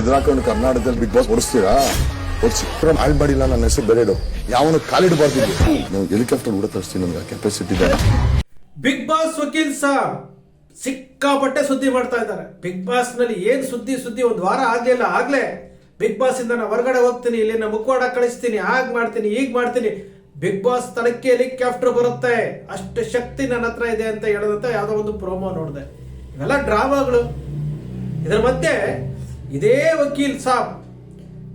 ಎದುರಾಕೊಂಡು ಕರ್ನಾಟಕದಲ್ಲಿ big boss ಓಡಿಸ್ತೀರಾ? ಚಿತ್ರ ಆಳ್ಬಾಡಿಲ್ಲ ನನ್ನ ಹೆಸರು ಬೆರೆಡು. ಯಾವನು ಕಾಲಿಡಬಾರ್ದು ನಾನು ಹೆಲಿಕಾಪ್ಟರ್ ಕೂಡ ತರಿಸ್ತೀನಿ ನನಗೆ ಕೆಪಾಸಿಟಿ ಇದೆ. ಬಿಗ್ ಬಾಸ್ ವಕೀಲ್ ಸಾಬ್ ಸಿಕ್ಕಾಪಟ್ಟೆ ಸುದ್ದಿ ಮಾಡ್ತಾ ಇದ್ದಾರೆ. ಬಿಗ್ ಬಾಸ್ನಲ್ಲಿ ಏನ್ ಸುದ್ದಿ ಸುದ್ದಿ ಒಂದು ವಾರ ಆಗ್ಲಿಲ್ಲ ಆಗ್ಲೇ. ಬಿಗ್ ಬಾಸ್ ಇಂದ ನಾನು ಹೊರಗಡೆ ಹೋಗ್ತೀನಿ ಇಲ್ಲಿ ನಾನು ಮುಖವಾಡ ಕಳಿಸ್ತೀನಿ ಹಾಗ್ ಮಾಡ್ತೀನಿ ಹೀಗ್ ಮಾಡ್ತೀನಿ. ಬಿಗ್ ಬಾಸ್ ತಳಕ್ಕೆ ಹೆಲಿಕಾಪ್ಟರ್ ಬರುತ್ತೆ. ಅಷ್ಟು ಶಕ್ತಿ ನನ್ನ ಹತ್ರ ಇದೆ ಅಂತ ಹೇಳದಂತ ಯಾವ್ದೋ ಒಂದು ಪ್ರೋಮೋ ನೋಡಿದೆ. ಇವೆಲ್ಲ ಡ್ರಾಮಾಗಳು. ಇದರ ಮಧ್ಯೆ ಇದೇ ವಕೀಲ್ ಸಾಬ್,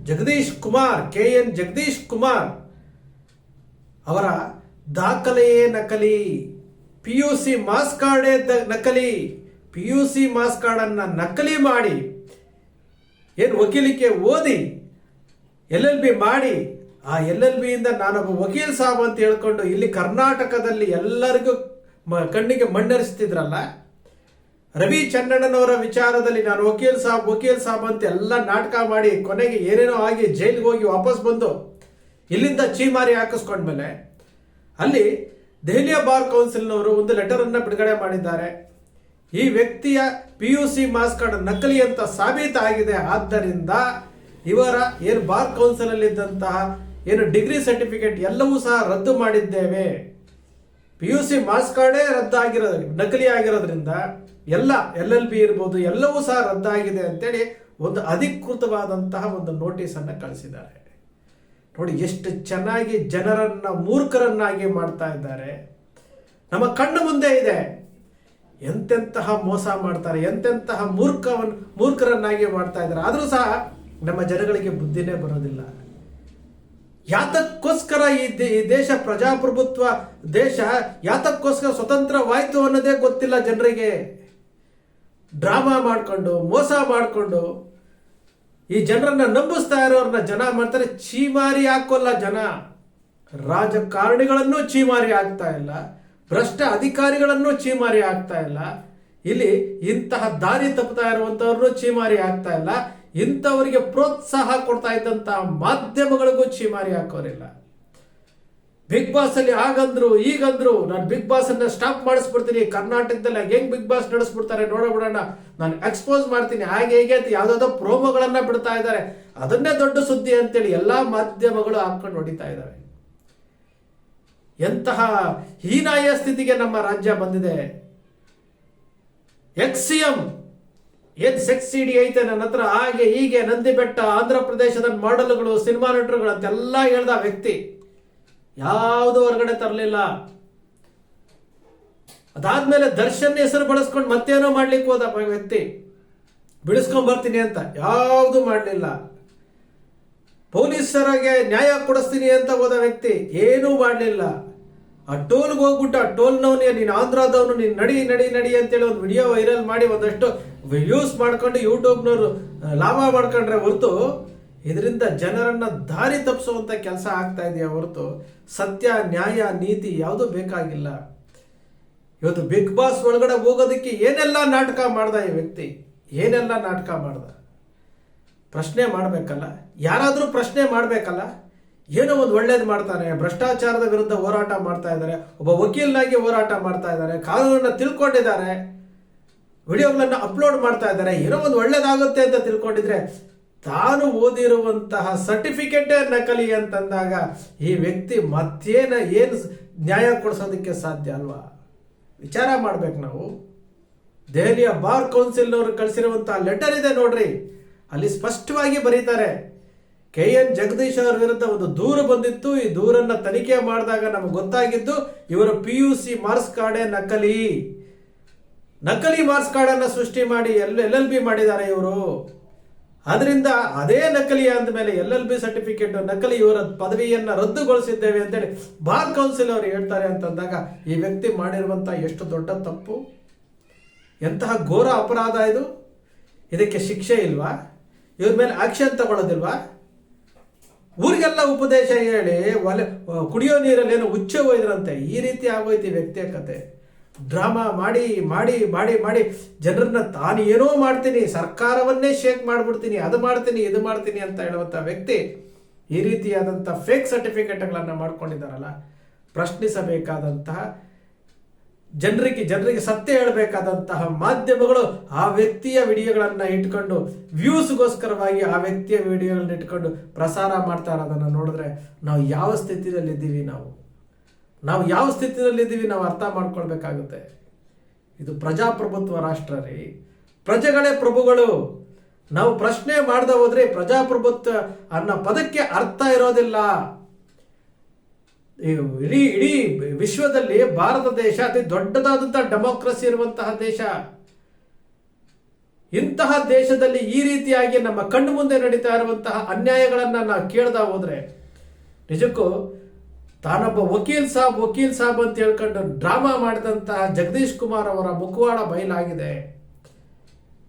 ಜಗದೀಶ್ ಕುಮಾರ್ ಕೆ ಎನ್ ಜಗದೀಶ್ ಕುಮಾರ್ ಅವರ ದಾಖಲೆಯೇ ನಕಲಿ ಪಿ ಯು ಸಿ ಮಾಸ್ ಕಾರ್ಡೇ ನಕಲಿ ಪಿ ಯು ಸಿ ಮಾಸ್ ಕಾರ್ಡನ್ನು ನಕಲಿ ಮಾಡಿ, ಏನು ವಕೀಲಿಕೆ ಓದಿ, ಎಲ್ ಎಲ್ ಬಿ ಮಾಡಿ, ಆ ಎಲ್ ಎಲ್ ಬಿಯಿಂದ ನಾನೊಬ್ಬ ವಕೀಲ್ ಸಾಬ್ ಅಂತ ಹೇಳ್ಕೊಂಡು ಇಲ್ಲಿ ಕರ್ನಾಟಕದಲ್ಲಿ ಎಲ್ಲರಿಗೂ ಕಣ್ಣಿಗೆ ಮಣ್ಣರಿಸ್ತಿದ್ರಲ್ಲ ರವಿ ಚನ್ನಣ್ಣನವರ ವಿಚಾರದಲ್ಲಿ ನಾನು ವಕೀಲ್ ಸಾಬ್ ವಕೀಲ್ ಸಾಬ್ ಅಂತ ಎಲ್ಲ ನಾಟಕ ಮಾಡಿ ಕೊನೆಗೆ ಏನೇನೋ ಆಗಿ ಜೈಲಿಗೆ ಹೋಗಿ ವಾಪಸ್ ಬಂದು ಇಲ್ಲಿಂದ ಚೀಮಾರಿ ಹಾಕಿಸ್ಕೊಂಡ್ಮೇಲೆ ಅಲ್ಲಿ ದೆಹಲಿಯ ಬಾರ್ ಕೌನ್ಸಿಲ್ನವರು ಒಂದು ಲೆಟರ್ ಅನ್ನ ಬಿಡುಗಡೆ ಮಾಡಿದ್ದಾರೆ. ಈ ವ್ಯಕ್ತಿಯ P U C marks card ನಕಲಿ ಅಂತ ಸಾಬೀತಾಗಿದೆ ಆದ್ದರಿಂದ ಇವರ ಏನು ಬಾರ್ ಕೌನ್ಸಿಲ್ ಇದ್ದಂತಹ ಏನು ಡಿಗ್ರಿ ಸರ್ಟಿಫಿಕೇಟ್ ಎಲ್ಲವೂ ಸಹ ರದ್ದು ಮಾಡಿದ್ದೇವೆ. ಪಿ ಯು ಸಿ ಮಾರ್ಕ್ಸ್ ಕಾರ್ಡೇ ರದ್ದಾಗಿರೋದು ನಕಲಿ ಆಗಿರೋದ್ರಿಂದ ಎಲ್ಲ ಎಲ್ ಎಲ್ ಬಿ ಇರ್ಬೋದು, ಎಲ್ಲವೂ ಸಹ ರದ್ದಾಗಿದೆ ಅಂತೇಳಿ ಒಂದು ಅಧಿಕೃತವಾದಂತಹ ಒಂದು ನೋಟಿಸ್ ಅನ್ನ ಕಳಿಸಿದ್ದಾರೆ. ನೋಡಿ ಎಷ್ಟು ಚೆನ್ನಾಗಿ ಜನರನ್ನ ಮೂರ್ಖರನ್ನಾಗಿ ಮಾಡ್ತಾ ಇದ್ದಾರೆ. ನಮ್ಮ ಕಣ್ಣು ಮುಂದೆ ಇದೆ. ಎಂತೆಂತಹ ಮೋಸ ಮಾಡ್ತಾರೆ, ಎಂತೆಂತಹ ಮೂರ್ಖವನ್, ಮೂರ್ಖರನ್ನಾಗಿ ಮಾಡ್ತಾ ಇದ್ದಾರೆ. ಆದರೂ ಸಹ ನಮ್ಮ ಜನಗಳಿಗೆ ಬುದ್ಧಿನೇ ಬರೋದಿಲ್ಲ. ಯಾತಕ್ಕೋಸ್ಕರ ಈ ದೇಶ ಪ್ರಜಾಪ್ರಭುತ್ವ, ದೇಶ ಯಾತಕ್ಕೋಸ್ಕರ ಸ್ವತಂತ್ರವಾಯ್ತು ಅನ್ನೋದೇ ಗೊತ್ತಿಲ್ಲ ಜನರಿಗೆ. ಡ್ರಾಮಾ ಮಾಡಿಕೊಂಡು, ಮೋಸ ಮಾಡಿಕೊಂಡು, ಈ ಜನರನ್ನ ನಂಬಿಸ್ತಾ ಇರೋರನ್ನ ಜನ ಮಾಡ್ತಾರೆ ಚೀಮಾರಿ ಹಾಕೋಲ್ಲ ಜನ. ರಾಜಕಾರಣಿಗಳನ್ನು ಚೀಮಾರಿ ಆಗ್ತಾ ಇಲ್ಲ, ಭ್ರಷ್ಟ ಅಧಿಕಾರಿಗಳನ್ನು ಚೀಮಾರಿ ಆಗ್ತಾ ಇಲ್ಲ, ಇಲ್ಲಿ ಇಂತಹ ದಾರಿ ತಪ್ಪುತ್ತಾ ಇರುವಂತವ್ರನ್ನು ಚೀಮಾರಿ ಆಗ್ತಾ ಇಲ್ಲ. ಇಂಥವರಿಗೆ ಪ್ರೋತ್ಸಾಹ ಕೊಡ್ತಾ ಇದ್ದಂಥ ಮಾಧ್ಯಮಗಳಿಗೂ ಚೀಮಾರಿ ಹಾಕೋರಿಲ್ಲ. ಬಿಗ್ ಬಾಸ್ ಅಲ್ಲಿ ಹಾಗಂದ್ರು, ಈಗಂದ್ರು, ನಾನು ಬಿಗ್ ಬಾಸ್ ಅನ್ನ ಸ್ಟಾಪ್ ಮಾಡಿಸ್ಬಿಡ್ತೀನಿ, ಕರ್ನಾಟಕದಲ್ಲಿ ಹೆಂಗ್ ಬಿಗ್ ಬಾಸ್ ನಡೆಸ್ಬಿಡ್ತಾರೆ ನೋಡಬಿಡೋಣ. ನಾನು ಎಕ್ಸ್ಪೋಸ್ ಮಾಡ್ತೀನಿ, ಹಾಗೆ ಹೇಗೆ ಅಂತ ಯಾವ್ದಾವ್ದೋ ಪ್ರೋಮೋಗಳನ್ನ ಬಿಡ್ತಾ ಇದ್ದಾರೆ. ಅದನ್ನೇ ದೊಡ್ಡ ಸುದ್ದಿ ಅಂತೇಳಿ ಎಲ್ಲಾ ಮಾಧ್ಯಮಗಳು ಹಾಕೊಂಡು ಹೊಡಿತಾ ಇದ್ದಾರೆ ಎಂತಹ ಹೀನಾಯ ಸ್ಥಿತಿಗೆ ನಮ್ಮ ರಾಜ್ಯ ಬಂದಿದೆ. ಎಕ್ಸಿಎಂ ಏನ್ ಸೆಕ್ಸ್ ಸಿಡಿ ಐತೆ ನನ್ನ ಹತ್ರ, ಹಾಗೆ ಹೀಗೆ ನಂದಿ ಬೆಟ್ಟ ಆಂಧ್ರ ಪ್ರದೇಶದ ಮಾಡಲ್ಗಳು, ಸಿನಿಮಾ ನಟರುಗಳು ಅಂತೆಲ್ಲ ಹೇಳ್ದ ವ್ಯಕ್ತಿ. ಯಾವುದು ಹೊರಗಡೆ ತರಲಿಲ್ಲ. ಅದಾದ್ಮೇಲೆ ದರ್ಶನ್ ಹೆಸರು ಬಳಸ್ಕೊಂಡು ಮತ್ತೇನೋ ಮಾಡ್ಲಿಕ್ಕೆ ಹೋದ ವ್ಯಕ್ತಿ. ಬಿಡಿಸ್ಕೊಂಡ್ ಬರ್ತೀನಿ ಅಂತ, ಯಾವುದು ಮಾಡಲಿಲ್ಲ. ಪೊಲೀಸರಿಗೆ ನ್ಯಾಯ ಕೊಡಿಸ್ತೀನಿ ಅಂತ ಹೋದ ವ್ಯಕ್ತಿ, ಏನೂ ಮಾಡಲಿಲ್ಲ. ಆ ಟೋಲ್ಗೆ ಹೋಗ್ಬಿಟ್ಟು ಆ ಟೋಲ್ನವನಿಗೆ ನೀನು ಆಂಧ್ರದವನು, ನೀನು ನಡಿ ನಡಿ ನಡಿ ಅಂತೇಳಿ ಒಂದು ವಿಡಿಯೋ ವೈರಲ್ ಮಾಡಿ ಒಂದಷ್ಟು ವ್ಯೂಸ್ ಮಾಡ್ಕೊಂಡು ಯೂಟ್ಯೂಬ್ನವರು ಲಾಭ ಮಾಡ್ಕೊಂಡ್ರೆ ಹೊರತು ಇದರಿಂದ ಜನರನ್ನು ದಾರಿ ತಪ್ಪಿಸುವಂಥ ಕೆಲಸ ಆಗ್ತಾ ಇದೆಯಾ ಹೊರತು? ಸತ್ಯ, ನ್ಯಾಯ, ನೀತಿ ಯಾವುದೂ ಬೇಕಾಗಿಲ್ಲ. ಇವತ್ತು ಬಿಗ್ ಬಾಸ್ ಒಳಗಡೆ ಹೋಗೋದಕ್ಕೆ ಏನೆಲ್ಲ ನಾಟಕ ಮಾಡ್ದ ಈ ವ್ಯಕ್ತಿ? ಏನೆಲ್ಲ ನಾಟಕ ಮಾಡ್ದ? ಪ್ರಶ್ನೆ ಮಾಡಬೇಕಲ್ಲ? ಯಾರಾದರೂ ಪ್ರಶ್ನೆ ಮಾಡಬೇಕಲ್ಲ? ಏನೋ ಒಂದು ಒಳ್ಳೇದು ಮಾಡ್ತಾನೆ, ಭ್ರಷ್ಟಾಚಾರದ ವಿರುದ್ಧ ಹೋರಾಟ ಮಾಡ್ತಾ ಇದ್ದಾರೆ, ಒಬ್ಬ ವಕೀಲನಾಗಿ ಹೋರಾಟ ಮಾಡ್ತಾ ಇದ್ದಾರೆ, ಕಾನೂನನ್ನ ತಿಳ್ಕೊಂಡಿದ್ದಾರೆ, ವಿಡಿಯೋಗಳನ್ನು ಅಪ್ಲೋಡ್ ಮಾಡ್ತಾ ಇದ್ದಾರೆ, ಏನೋ ಒಂದು ಒಳ್ಳೇದಾಗುತ್ತೆ ಅಂತ ತಿಳ್ಕೊಂಡಿದ್ರೆ, ತಾನು ಓದಿರುವಂತಹ ಸರ್ಟಿಫಿಕೇಟೇ ನಕಲಿ ಅಂತಂದಾಗ ಈ ವ್ಯಕ್ತಿ ಮತ್ತೇನ ಏನು ನ್ಯಾಯ ಕೊಡಿಸೋದಕ್ಕೆ ಸಾಧ್ಯ ಅಲ್ವಾ? ವಿಚಾರ ಮಾಡ್ಬೇಕು ನಾವು. ದೆಹಲಿಯ ಬಾರ್ ಕೌನ್ಸಿಲ್ನವರು ಕಳಿಸಿರುವಂತಹ ಲೆಟರ್ ಇದೆ ನೋಡ್ರಿ, ಅಲ್ಲಿ ಸ್ಪಷ್ಟವಾಗಿ ಬರೀತಾರೆ ಕೆ ಎನ್ ಜಗದೀಶ್ ಅವರ ವಿರುದ್ಧ ಒಂದು ದೂರು ಬಂದಿತ್ತು. ಈ ದೂರನ್ನ ತನಿಖೆ ಮಾಡಿದಾಗ ನಮಗೆ ಗೊತ್ತಾಗಿದ್ದು ಇವರು ಪಿ ಯು ಸಿ ಮಾರ್ಕ್ಸ್ ಕಾರ್ಡೇ ನಕಲಿ. ನಕಲಿ ಮಾರ್ಕ್ಸ್ ಕಾರ್ಡನ್ನು ಸೃಷ್ಟಿ ಮಾಡಿ ಎಲ್ ಎಲ್ ಎಲ್ ಬಿ ಮಾಡಿದ್ದಾರೆ ಇವರು. ಅದರಿಂದ ಅದೇ ನಕಲಿ ಅಂದಮೇಲೆ ಎಲ್ ಎಲ್ ಬಿ ಸರ್ಟಿಫಿಕೇಟ್, ನಕಲಿ ಇವರ ಪದವಿಯನ್ನು ರದ್ದುಗೊಳಿಸಿದ್ದೇವೆ ಅಂತೇಳಿ ಬಾರ್ ಕೌನ್ಸಿಲ್ ಅವರು ಹೇಳ್ತಾರೆ ಅಂತಂದಾಗ ಈ ವ್ಯಕ್ತಿ ಮಾಡಿರುವಂಥ ಎಷ್ಟು ದೊಡ್ಡ ತಪ್ಪು. ಎಂತಹ ಘೋರ ಅಪರಾಧ ಇದು. ಇದಕ್ಕೆ ಶಿಕ್ಷೆ ಇಲ್ವಾ? ಇವ್ರ ಮೇಲೆ ಆಕ್ಷನ್ ತಗೊಳ್ಳೋದಿಲ್ವಾ? ಊರಿಗೆಲ್ಲ ಉಪದೇಶ ಹೇಳಿ ಒಲೆ ಕುಡಿಯೋ ನೀರಲ್ಲಿ ಏನೋ ಹುಚ್ಚೆ ಹೋಯ್ದ್ರಂತೆ ಈ ರೀತಿ ಆಗೋಯ್ತು ವ್ಯಕ್ತಿಯ ಕತೆ. ಡ್ರಾಮಾ ಮಾಡಿ ಮಾಡಿ ಮಾಡಿ ಮಾಡಿ ಜನರನ್ನ ತಾನು ಏನೋ ಮಾಡ್ತೀನಿ, ಸರ್ಕಾರವನ್ನೇ ಶೇಕ್ ಮಾಡ್ಬಿಡ್ತೀನಿ, ಅದು ಮಾಡ್ತೀನಿ, ಇದು ಮಾಡ್ತೀನಿ ಅಂತ ಹೇಳುವಂಥ ವ್ಯಕ್ತಿ ಈ ರೀತಿಯಾದಂಥ ಫೇಕ್ ಸರ್ಟಿಫಿಕೇಟ್ಗಳನ್ನು ಮಾಡ್ಕೊಂಡಿದ್ದಾರಲ್ಲ, ಪ್ರಶ್ನಿಸಬೇಕಾದಂತಹ ಜನರಿಗೆ ಜನರಿಗೆ ಸತ್ಯ ಹೇಳಬೇಕಾದಂತಹ ಮಾಧ್ಯಮಗಳು ಆ ವ್ಯಕ್ತಿಯ ವಿಡಿಯೋಗಳನ್ನು ಇಟ್ಕೊಂಡು ವ್ಯೂಸ್ಗೋಸ್ಕರವಾಗಿ ಆ ವ್ಯಕ್ತಿಯ ವಿಡಿಯೋಗಳನ್ನ ಇಟ್ಕೊಂಡು ಪ್ರಸಾರ ಮಾಡ್ತಾ ಇರೋದನ್ನು ನೋಡಿದ್ರೆ ನಾವು ಯಾವ ಸ್ಥಿತಿಯಲ್ಲಿದ್ದೀವಿ ನಾವು? ನಾವು ಯಾವ ಸ್ಥಿತಿಯಲ್ಲಿದ್ದೀವಿ ನಾವು ಅರ್ಥ ಮಾಡ್ಕೊಳ್ಬೇಕಾಗುತ್ತೆ. ಇದು ಪ್ರಜಾಪ್ರಭುತ್ವ ರಾಷ್ಟ್ರ ರೀ. ಪ್ರಜೆಗಳೇ ಪ್ರಭುಗಳು. ನಾವು ಪ್ರಶ್ನೆ ಮಾಡದೆ ಹೋದ್ರೆ ಪ್ರಜಾಪ್ರಭುತ್ವ ಅನ್ನೋ ಪದಕ್ಕೆ ಅರ್ಥ ಇರೋದಿಲ್ಲ. ಇಡೀ ಇಡೀ ವಿಶ್ವದಲ್ಲಿ ಭಾರತ ದೇಶ ಅತಿ ದೊಡ್ಡದಾದಂತಹ ಡೆಮೋಕ್ರಸಿ ಇರುವಂತಹ ದೇಶ. ಇಂತಹ ದೇಶದಲ್ಲಿ ಈ ರೀತಿಯಾಗಿ ನಮ್ಮ ಕಣ್ಣು ಮುಂದೆ ನಡೀತಾ ಇರುವಂತಹ ಅನ್ಯಾಯಗಳನ್ನು ನಾವು ಕೇಳ್ದಾ ಹೋದ್ರೆ, ನಿಜಕ್ಕೂ ತಾನೊಬ್ಬ ವಕೀಲ್ ಸಾಬ್ ವಕೀಲ್ ಸಾಬ್ ಅಂತ ಹೇಳ್ಕೊಂಡು ಡ್ರಾಮಾ ಮಾಡಿದಂತಹ ಜಗದೀಶ್ ಕುಮಾರ್ ಅವರ ಮುಖವಾಡ ಬಯಲಾಗಿದೆ.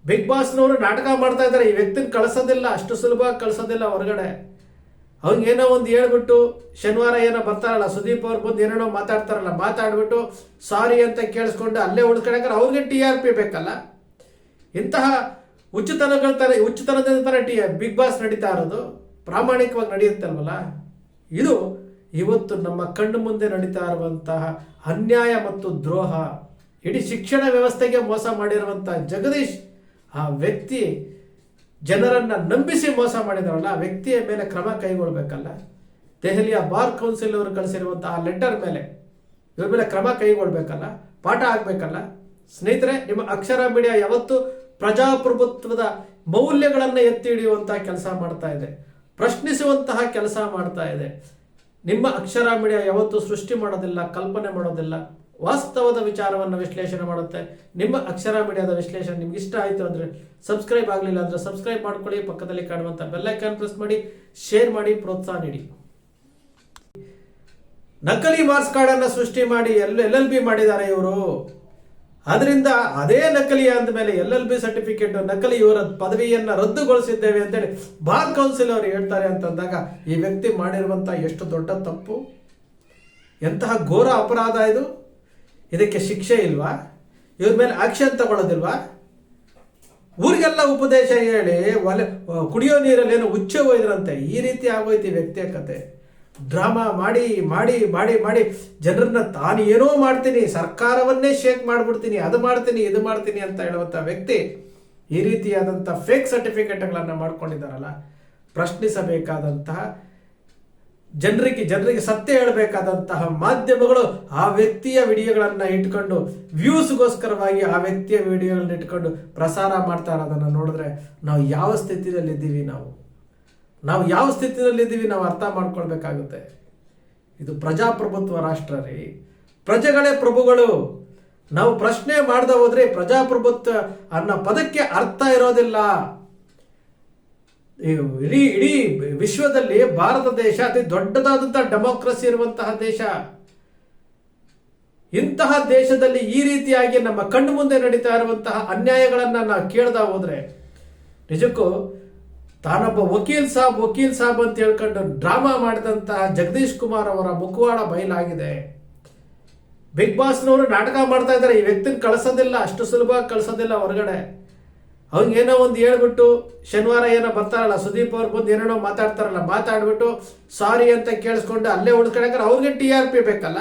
ಬಿಗ್ ಬಾಸ್ನವರು ನಾಟಕ ಮಾಡ್ತಾ ಇದ್ದಾರೆ, ಈ ವ್ಯಕ್ತಿನ ಕಳಿಸೋದಿಲ್ಲ, ಅಷ್ಟು ಸುಲಭ ಕಳಿಸೋದಿಲ್ಲ ಹೊರಗಡೆ. ಅವ್ನಿಗೆ ಏನೋ ಒಂದು ಹೇಳ್ಬಿಟ್ಟು ಶನಿವಾರ ಏನೋ ಬರ್ತಾರಲ್ಲ, ಸುದೀಪ್ ಅವ್ರು ಬಂದು ಏನೇನೋ ಮಾತಾಡ್ತಾರಲ್ಲ, ಮಾತಾಡ್ಬಿಟ್ಟು ಸಾರಿ ಅಂತ ಕೇಳಿಸ್ಕೊಂಡು ಅಲ್ಲೇ ಉಳ್ಕೊಳಕ್ರೆ ಅವ್ರಿಗೆ ಟಿ ಆರ್ ಪಿ ಬೇಕಲ್ಲ? ಇಂತಹ ಹುಚ್ಚುತನಗಳ ತರ ಹುಚ್ಚುತನದ ತರ ಟಿ ಬಿಗ್ ಬಾಸ್ ನಡೀತಾ ಇರೋದು ಪ್ರಾಮಾಣಿಕವಾಗಿ ನಡೆಯುತ್ತಲ್ವಲ್ಲ? ಇದು ಇವತ್ತು ನಮ್ಮ ಕಣ್ಣು ಮುಂದೆ ನಡೀತಾ ಇರುವಂತಹ ಅನ್ಯಾಯ ಮತ್ತು ದ್ರೋಹ, ಇಡೀ ಶಿಕ್ಷಣ ವ್ಯವಸ್ಥೆಗೆ ಮೋಸ ಮಾಡಿರುವಂತಹ ಜಗದೀಶ್ ಆ ವ್ಯಕ್ತಿ ಜನರನ್ನ ನಂಬಿಸಿ ಮೋಸ ಮಾಡಿದಾರಲ್ಲ ಆ ವ್ಯಕ್ತಿಯ ಮೇಲೆ ಕ್ರಮ ಕೈಗೊಳ್ಬೇಕಲ್ಲ. ದೆಹಲಿಯ ಬಾರ್ ಕೌನ್ಸಿಲ್ ಅವರು ಕಳಿಸಿರುವಂತಹ ಲೆಟರ್ ಮೇಲೆ ಇವ್ರ ಮೇಲೆ ಕ್ರಮ ಕೈಗೊಳ್ಬೇಕಲ್ಲ, ಪಾಠ ಆಗಬೇಕಲ್ಲ. ಸ್ನೇಹಿತರೆ, ನಿಮ್ಮ ಅಕ್ಷರ ಮೀಡಿಯಾ ಯಾವತ್ತು ಪ್ರಜಾಪ್ರಭುತ್ವದ ಮೌಲ್ಯಗಳನ್ನು ಎತ್ತಿ ಹಿಡಿಯುವಂತಹ ಕೆಲಸ ಮಾಡ್ತಾ ಇದೆ. ಪ್ರಶ್ನಿಸುವಂತಹ ಕೆಲಸ ಮಾಡ್ತಾ ಇದೆ. ನಿಮ್ಮ ಅಕ್ಷರ ಮೀಡಿಯಾ ಯಾವತ್ತು ಸೃಷ್ಟಿ ಮಾಡೋದಿಲ್ಲ, ಕಲ್ಪನೆ ಮಾಡೋದಿಲ್ಲ. ವಾಸ್ತವದ ವಿಚಾರವನ್ನು ವಿಶ್ಲೇಷಣೆ ಮಾಡುತ್ತೆ. ನಿಮ್ಮ ಅಕ್ಷರ ಮೀಡಿಯಾದ ವಿಶ್ಲೇಷಣೆ ನಿಮ್ಗೆ ಇಷ್ಟ ಆಯಿತು ಅಂದರೆ ಸಬ್ಸ್ಕ್ರೈಬ್ ಆಗಲಿಲ್ಲ ಅಂದರೆ ಸಬ್ಸ್ಕ್ರೈಬ್ ಮಾಡ್ಕೊಳ್ಳಿ. ಪಕ್ಕದಲ್ಲಿ ಕಾಣುವಂಥ ಬೆಲ್ಲೈಕಾನ್ ಪ್ರೆಸ್ ಮಾಡಿ ಶೇರ್ ಮಾಡಿ, ಪ್ರೋತ್ಸಾಹ ನೀಡಿ. ನಕಲಿ ಮಾರ್ಕ್ಸ್ ಕಾರ್ಡನ್ನು ಸೃಷ್ಟಿ ಮಾಡಿ ಎಲ್ ಎಲ್ ಎಲ್ ಬಿ ಮಾಡಿದ್ದಾರೆ ಇವರು. ಅದರಿಂದ ಅದೇ ನಕಲಿ ಅಂದಮೇಲೆ ಎಲ್ ಎಲ್ ಬಿ ಸರ್ಟಿಫಿಕೇಟ್ ನಕಲಿ ಇವರ ಪದವಿಯನ್ನ ರದ್ದುಗೊಳಿಸಿದ್ದೇವೆ ಅಂತೇಳಿ ಬಾರ್ ಕೌನ್ಸಿಲ್ ಅವರು ಹೇಳ್ತಾರೆ ಅಂತಂದಾಗ ಈ ವ್ಯಕ್ತಿ ಮಾಡಿರುವಂತ ಎಷ್ಟು ದೊಡ್ಡ ತಪ್ಪು. ಎಂತಹ ಘೋರ ಅಪರಾಧ ಇದು. ಇದಕ್ಕೆ ಶಿಕ್ಷೆ ಇಲ್ವಾ? ಇವ್ರ ಮೇಲೆ ಆಕ್ಷನ್ ತಗೊಳ್ಳೋದಿಲ್ವಾ ಊರಿಗೆಲ್ಲ ಉಪದೇಶ ಹೇಳಿ ಒಲೆ ಕುಡಿಯೋ ನೀರಲ್ಲಿ ಏನೋ ಉಚ್ಚೆ ಹೋಯ್ದ್ರಂತೆ ಈ ರೀತಿ ಆಗೋಯ್ತು ವ್ಯಕ್ತಿಯ ಕತೆ. ಡ್ರಾಮಾ ಮಾಡಿ ಮಾಡಿ ಮಾಡಿ ಮಾಡಿ ಜನರನ್ನ ತಾನು ಏನೋ ಮಾಡ್ತೀನಿ, ಸರ್ಕಾರವನ್ನೇ ಶೇಕ್ ಮಾಡ್ಬಿಡ್ತೀನಿ, ಅದು ಮಾಡ್ತೀನಿ, ಇದು ಮಾಡ್ತೀನಿ ಅಂತ ಹೇಳುವಂಥ ವ್ಯಕ್ತಿ ಈ ರೀತಿಯಾದಂಥ ಫೇಕ್ ಸರ್ಟಿಫಿಕೇಟ್ಗಳನ್ನು ಮಾಡ್ಕೊಂಡಿದ್ದಾರಲ್ಲ, ಪ್ರಶ್ನಿಸಬೇಕಾದಂತಹ ಜನರಿಗೆ ಜನರಿಗೆ ಸತ್ಯ ಹೇಳಬೇಕಾದಂತಹ ಮಾಧ್ಯಮಗಳು ಆ ವ್ಯಕ್ತಿಯ ವಿಡಿಯೋಗಳನ್ನು ಇಟ್ಕೊಂಡು ವ್ಯೂಸ್ಗೋಸ್ಕರವಾಗಿ ಆ ವ್ಯಕ್ತಿಯ ವಿಡಿಯೋಗಳನ್ನ ಇಟ್ಕೊಂಡು ಪ್ರಸಾರ ಮಾಡ್ತಾ ಇರೋದನ್ನು ನೋಡಿದ್ರೆ ನಾವು ಯಾವ ಸ್ಥಿತಿಯಲ್ಲಿದ್ದೀವಿ ನಾವು? ನಾವು ಯಾವ ಸ್ಥಿತಿಯಲ್ಲಿದ್ದೀವಿ ನಾವು ಅರ್ಥ ಮಾಡ್ಕೊಳ್ಬೇಕಾಗುತ್ತೆ. ಇದು ಪ್ರಜಾಪ್ರಭುತ್ವ ರಾಷ್ಟ್ರ ರೀ. ಪ್ರಜೆಗಳೇ ಪ್ರಭುಗಳು. ನಾವು ಪ್ರಶ್ನೆ ಮಾಡದೆ ಹೋದ್ರೆ ಪ್ರಜಾಪ್ರಭುತ್ವ ಅನ್ನೋ ಪದಕ್ಕೆ ಅರ್ಥ ಇರೋದಿಲ್ಲ. ಇಡೀ ಇಡೀ ವಿಶ್ವದಲ್ಲಿ ಭಾರತ ದೇಶ ಅತಿ ದೊಡ್ಡದಾದಂತಹ ಡೆಮೋಕ್ರಸಿ ಇರುವಂತಹ ದೇಶ. ಇಂತಹ ದೇಶದಲ್ಲಿ ಈ ರೀತಿಯಾಗಿ ನಮ್ಮ ಕಣ್ಣು ಮುಂದೆ ನಡೀತಾ ಇರುವಂತಹ ಅನ್ಯಾಯಗಳನ್ನ ನಾವು ಕೇಳ್ದಾ ಹೋದ್ರೆ, ನಿಜಕ್ಕೂ ತಾನೊಬ್ಬ ವಕೀಲ್ ಸಾಬ್ ವಕೀಲ್ ಸಾಬ್ ಅಂತ ಹೇಳ್ಕೊಂಡು ಡ್ರಾಮಾ ಮಾಡಿದಂತಹ ಜಗದೀಶ್ ಕುಮಾರ್ ಅವರ ಮುಖವಾಡ ಬಯಲಾಗಿದೆ. ಬಿಗ್ ಬಾಸ್ನವರು ನಾಟಕ ಮಾಡ್ತಾ ಇದ್ದಾರೆ, ಈ ವ್ಯಕ್ತಿನ ಕಳಿಸೋದಿಲ್ಲ, ಅಷ್ಟು ಸುಲಭ ಕಳಿಸೋದಿಲ್ಲ ಹೊರಗಡೆ. ಅವ್ನಿಗೆ ಏನೋ ಒಂದು ಹೇಳ್ಬಿಟ್ಟು ಶನಿವಾರ ಏನೋ ಬರ್ತಾರಲ್ಲ, ಸುದೀಪ್ ಅವ್ರು ಬಂದು ಏನೇನೋ ಮಾತಾಡ್ತಾರಲ್ಲ, ಮಾತಾಡ್ಬಿಟ್ಟು, ಸಾರಿ ಅಂತ ಕೇಳಿಸ್ಕೊಂಡು ಅಲ್ಲೇ ಉಳ್ಕೊಳಕ್ರೆ ಅವ್ರಿಗೆ ಟಿ ಆರ್ ಪಿ ಬೇಕಲ್ಲ?